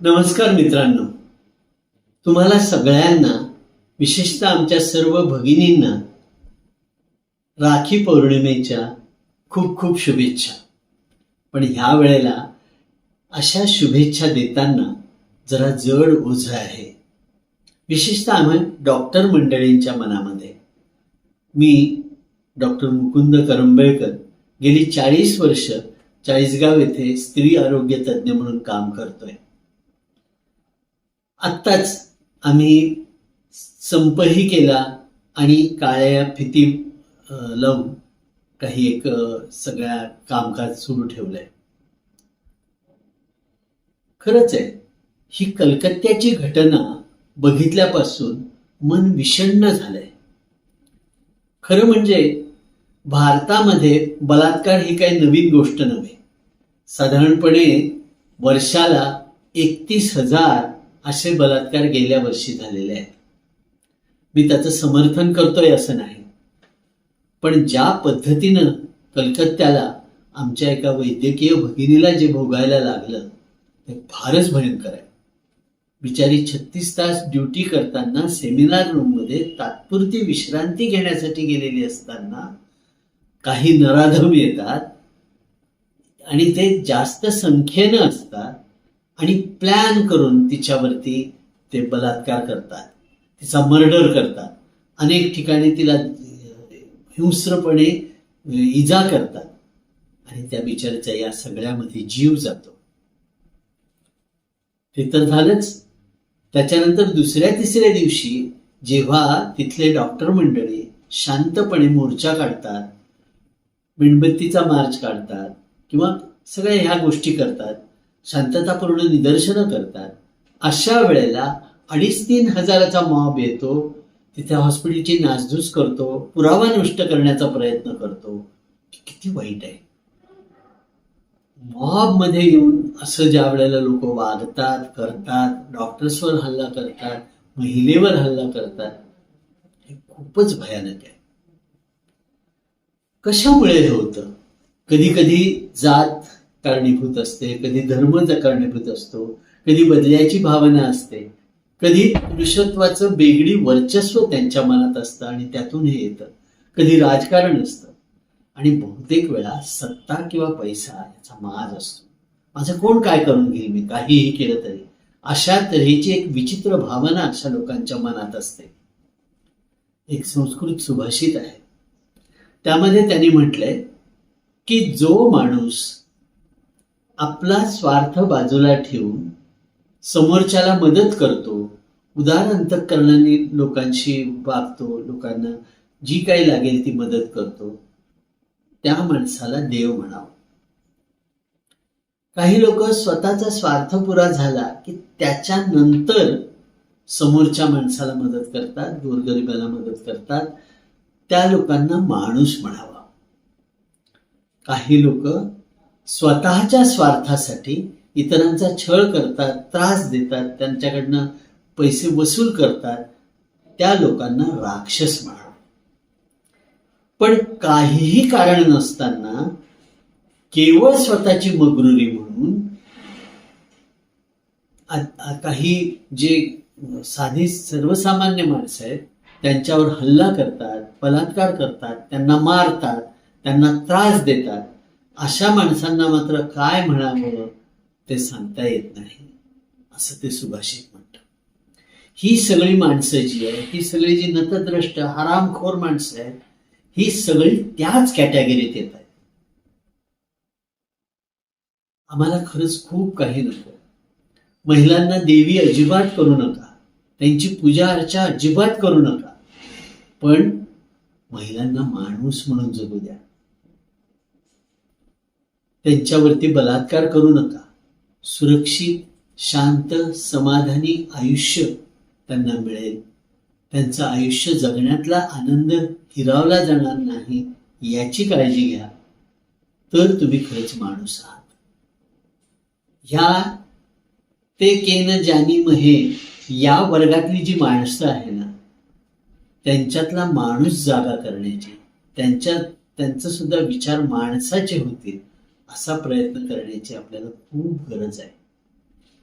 नमस्कार मित्रांनो. तुम्हाला सगळ्यांना विशेषतः आमच्या सर्व भगिनींना राखी पौर्णिमेच्या खूप खूप शुभेच्छा. पण ह्या वेळेला अशा शुभेच्छा देताना जरा जड ओझ आहे. विशेषतः आम्ही डॉक्टर मंडळींच्या मनामध्ये. मी डॉक्टर मुकुंद करंबेळकर गेली चाळीस वर्ष चाळीसगाव येथे स्त्री आरोग्य तज्ज्ञ म्हणून काम करतोय. आत्ताच आम्ही संपही केला आणि काळ्या फिती लावून काही एक सगळ्या कामकाज सुरू ठेवलंय. खरंच आहे ही कलकत्त्याची घटना बघितल्यापासून मन विषण्ण झालंय. खरं म्हणजे भारतामध्ये बलात्कार ही काही नवीन गोष्ट नव्हे. साधारणपणे वर्षाला एकतीस हजार असे बलात्कार गेल्या वर्षी झालेले आहेत. मी त्याचं समर्थन करतोय असं नाही. पण ज्या पद्धतीनं कलकत्त्याला आमच्या एका वैद्यकीय भगिनीला जे भोगायला लागलं ते फारच भयंकर आहे. बिचारी छत्तीस तास ड्युटी करताना सेमिनार रूममध्ये तात्पुरती विश्रांती घेण्यासाठी गेलेली असताना काही नराधम येतात आणि ते जास्त संख्येनं असतात आणि प्लॅन करून तिच्यावरती ते बलात्कार करतात. तिचा मर्डर करतात. अनेक ठिकाणी तिला हिंस्रपणे इजा करतात. आणि त्या बिचारीचा या सगळ्यामध्ये जीव जातो. ते तर झालंच. त्याच्यानंतर दुसऱ्या तिसऱ्या दिवशी जेव्हा तिथले डॉक्टर मंडळी शांतपणे मोर्चा काढतात मेणबत्तीचा मार्च काढतात किंवा सगळ्या ह्या गोष्टी करतात शांततापूर्ण निदर्शनं करतात. अशा वेळेला अडीच तीन हजाराचा मॉब येतो. तिथे हॉस्पिटलची नासधूस करतो. पुरावा नष्ट करण्याचा प्रयत्न करतो. किती वाईट आहे. मॉबमध्ये येऊन असं ज्या वेळेला लोक वागतात करतात डॉक्टर्सवर हल्ला करतात महिलेवर हल्ला करतात हे खूपच भयानक आहे. कशामुळे हे होतं? कधी कधी जात कारणीभूत असते कधी धर्म कारणीभूत असतो कधी बदल्याची भावना असते कधी पुरुषत्वाचं बेगडी वर्चस्व त्यांच्या मनात असतं आणि त्यातून हे येतं. कधी राजकारण असतं. आणि बहुतेक वेळा सत्ता किंवा पैसा याचा माज असतो. माझं कोण काय करून घेईल मी? काहीही केलं तरी. अशा तऱ्हेची एक विचित्र भावना अशा लोकांच्या मनात असते. एक संस्कृत सुभाषित आहे. त्यामध्ये त्यांनी म्हटलंय की जो माणूस आपला स्वार्थ बाजूला ठेवून समोरच्याला मदत करतो उदार अंतकरणाने लोकांशी वागतो लोकांना जी काही लागेल ती मदत करतो त्या माणसाला देव म्हणावं. काही लोक स्वतःचा स्वार्थ पुरा झाला की त्याच्यानंतर समोरच्या माणसाला मदत करतात गोरगरिबाला मदत करतात त्या लोकांना माणूस म्हणावा. काही लोक स्वतःच्या स्वार्थासाठी इतरांचा छळ करतात त्रास देतात त्यांच्याकडनं पैसे वसूल करतात त्या लोकांना राक्षस म्हणा. पण काहीही कारण नसताना केवळ स्वतःची मगरुरी म्हणून काही जे साधी सर्वसामान्य माणसं आहेत त्यांच्यावर हल्ला करतात बलात्कार करतात त्यांना मारतात त्यांना त्रास देतात अशा माणसांना मात्र काय म्हणावं ते सांगता येत नाही असं ते सुभाषित म्हणतं ही सगळी माणसं जी आहे ही सगळी जी नतद्रष्ट हरामखोर माणसं आहेत ही सगळी त्याच कॅटेगरीत येत आहेत आम्हाला खरंच खूप काही नको. महिलांना देवी अजिबात करू नका. त्यांची पूजा अर्चा अजिबात करू नका. पण महिलांना माणूस म्हणून जगू द्या. त्यांच्यावरती बलात्कार करू नका. सुरक्षित शांत समाधानी आयुष्य त्यांना मिळेल. त्यांचं आयुष्य जगण्यातला आनंद हिरावला जाणार नाही याची काळजी घ्या. तर तुम्ही खरंच माणूस आहात. ह्या ते केन जानी महे या वर्गातली जी माणसं आहे ना त्यांच्यातला माणूस जागा करण्याची त्यांच्या त्यांचं सुद्धा विचार माणसाचे होतील. असा प्रयत्न करण्याची आपल्याला खूप गरज आहे.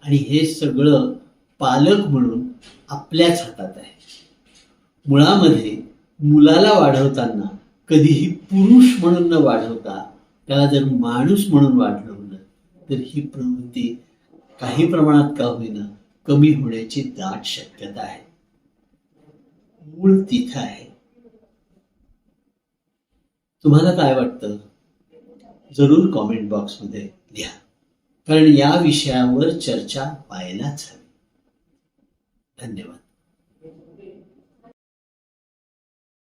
आणि हे सगळं पालक म्हणून आपल्याच हातात आहे. मुळामध्ये मुलाला वाढवताना कधीही पुरुष म्हणून न वाढवता त्याला जर माणूस म्हणून वाढवलं तर ही प्रवृत्ती काही प्रमाणात का होईना कमी होण्याची दाट शक्यता आहे. मूळ तिथं आहे. तुम्हाला काय वाटतं? जरूर कॉमेंट बॉक्समध्ये लिहा. कारण या विषयावर चर्चा व्हायलाच हवी. धन्यवाद.